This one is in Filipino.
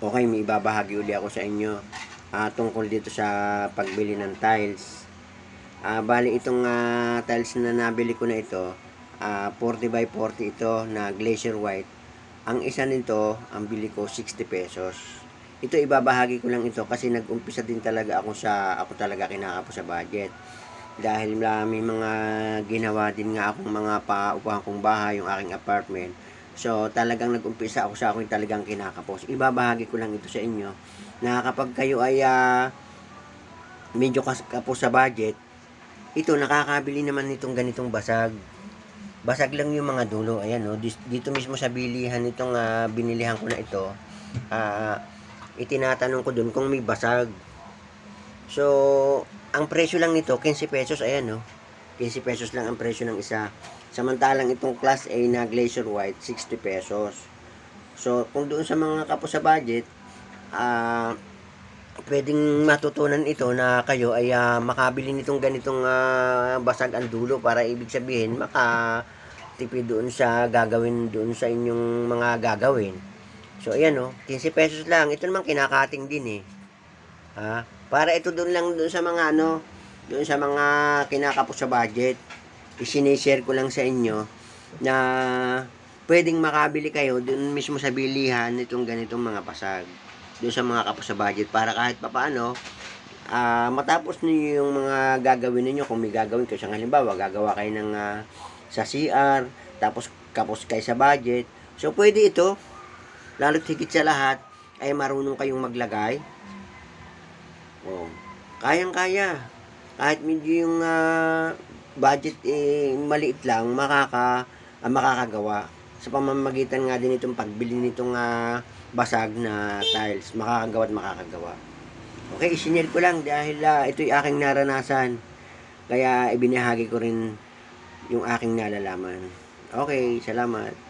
Okay, may ibabahagi uli ako sa inyo ah, tungkol dito sa pagbili ng tiles. Ah, bali itong ah, tiles na nabili ko na ito, ah, 40 by 40 ito na glacier white. Ang isa nito, ang bili ko 60 pesos. Ito ibabahagi ko lang ito kasi nag-umpisa din talaga ako sa ako talaga kinakapo sa budget. Dahil ah, may mga ginawa din nga akong mga paupahan kong bahay, yung aking apartment. So, talagang nag-umpisa ako sa akin talagang kinakapos. Ibabahagi ko lang ito sa inyo na kapag kayo ay ah, medyo kapos sa budget, ito nakakabili naman nitong ganitong basag. Basag lang yung mga dulo. Ayan, no? Dis- dito mismo sa bilihan itong ah, binilihan ko na ito. ah itinatanong ko dun kung may basag. So, ang presyo lang nito, 15 pesos. Ayan, no? 15 pesos lang ang presyo ng isa. Samantalang itong Class A na Glacier White, 60 pesos. So, kung doon sa mga kapos sa budget, ah pwedeng matutunan ito na kayo ay ah, makabili nitong ganitong ah, basag ang dulo para ibig sabihin maka tipid doon sa gagawin doon sa inyong mga gagawin. So ayan oh, 15 pesos lang. Ito naman kinakating din eh. Ha? Para ito doon lang doon sa mga ano, doon sa mga kinakapos sa budget. Isinishare ko lang sa inyo na pwedeng makabili kayo doon mismo sa bilihan nitong ganitong mga pasag. Doon sa mga kapos sa budget para kahit papaano ah matapos niyo yung mga gagawin niyo kung may gagawin kayo sa halimbawa gagawa kayo ng ah, sa CR tapos kapos kayo sa budget. So pwede ito. Lalo't higit sa lahat ay marunong kayong maglagay. Oh kayang kaya kahit medyo yung ah, budget eh, maliit lang makaka ah, makakagawa. Sa pamamagitan nga din itong pagbili nitong ah, basag na tiles makakagawa at makakagawa. Okay isinil ko lang dahil ah, ito'y aking naranasan. Kaya ibinahagi ko rin yung aking nalalaman. Okay salamat